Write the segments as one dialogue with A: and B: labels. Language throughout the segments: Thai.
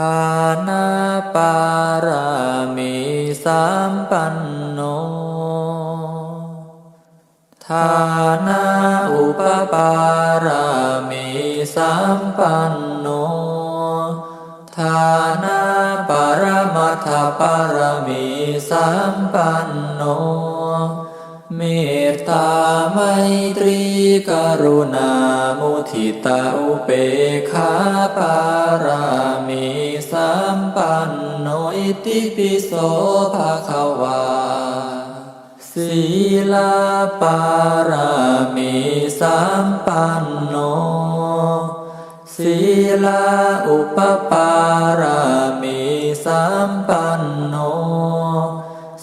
A: ทานาปารามิสามปันโนทานาอุปปารามิสามปันโนทานาปรมัตถปารมีสามปันโน เมตตาไมตรีกรุณามุทิตาอุเปขาปารามี สามปันโนอิติปิโสภะควาศีลาปารามีสามปันโนศีลาอุปปารามีสามปันโน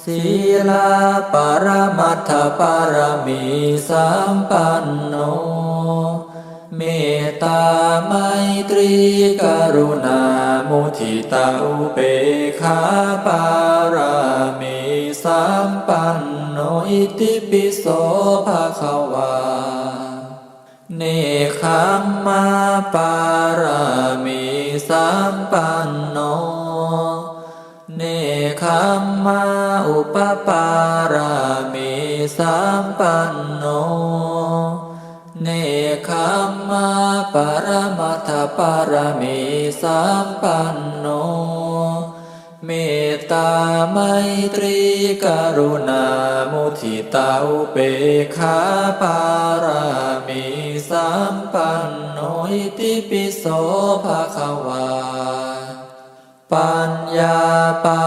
A: ศีลาปรมัตถปารมีสามปันโนเม ตาไมตรีกรุณามุทิตาอุเบขาปารามีสามปันโนอิติปิโสภะควาเนคขมมาปารามีสามปันโน เนคขมมาอุปปารามีสามปันโน คขมมาปรมัตถปารมีสามปันโน เมตตาไมตรีกรุณามุทิตาอุเบกขาปารามีสามปันโนอิติปิโสภะคะวาปัญญาปา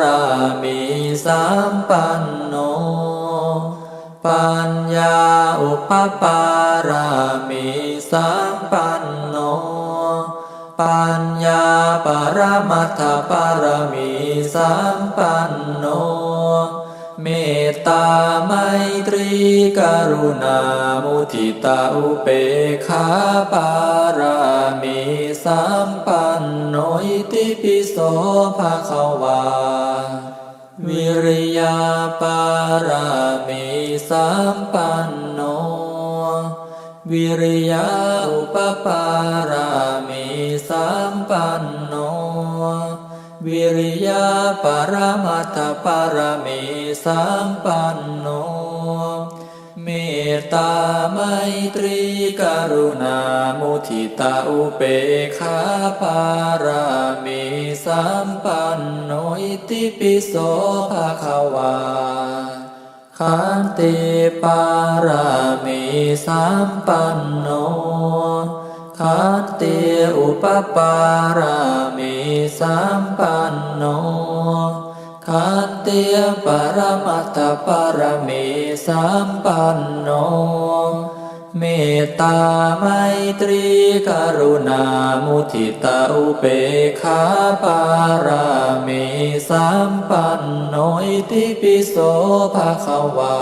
A: รามีสามปันโน ปัญญา ปปารามีสามปันโน ปัญญาปรมัตถปารมีสามปันโน เมตตาไมตรีกรุณามุทิตาอุเบกขาปารามีสามปันโนอิติปิโสภะคะวาวิริยาปารามีสามปันโน วิริยาอุปปารามีสามปันโน วิริยาปรมัตถปารมีสามปันโน เมตตาไมตรีกรุณามุทิตาอุเบกขาปารามีสามปันโนอิติปิโสภะคะวา ขันติปารามีสามปันโนขันติอุปปารามีสามปันโนขันติปรมัตถปารมีสามปันโน เมตตาไมตรีกรุณามุทิตาอุเบกขาปารามีสามปันโนอิติปิโสภะคะวา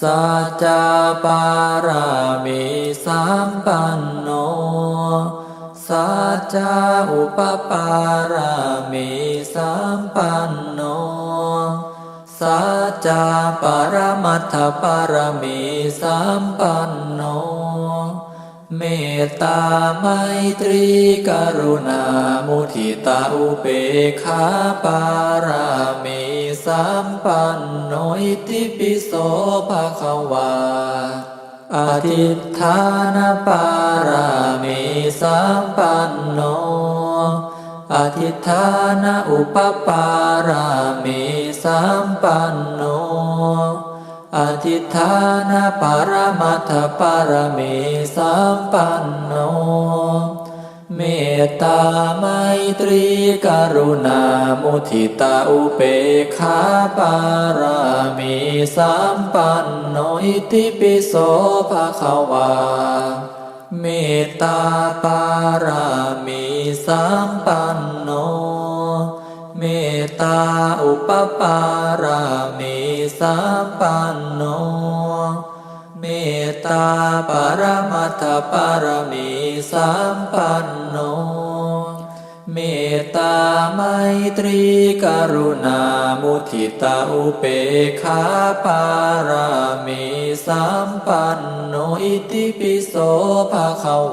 A: สัจจาปารามีสามปันโนสัจจาอุปปารามีสามปันโน สัจาปรมัตถปรมีสามปันโน เมตตาไมตรีกรุณามุทิตาอุเบขาปารามีสามปันโนอิติปิโสภะคะวาอธิฐานปารามีสามปันโน อธิฏฐานอุปปารามีสามปันโน อธิฏฐานปรมัตถปารมีสามปันโน เมตตาไมตรีกรุณามุทิตาอุเบกขาปารามีสามปันโนอิติปิโสภะคะวา เมตตาปารามีสัมปันโน เมตตาอุปปารามีสัมปันโน เมตตาปรมัตถปารมีสัมปันโน เมตตาไมตรีกรุณามุทิตาอุเปขาปารามีสามปันโนอิติปิโสภะคะวะ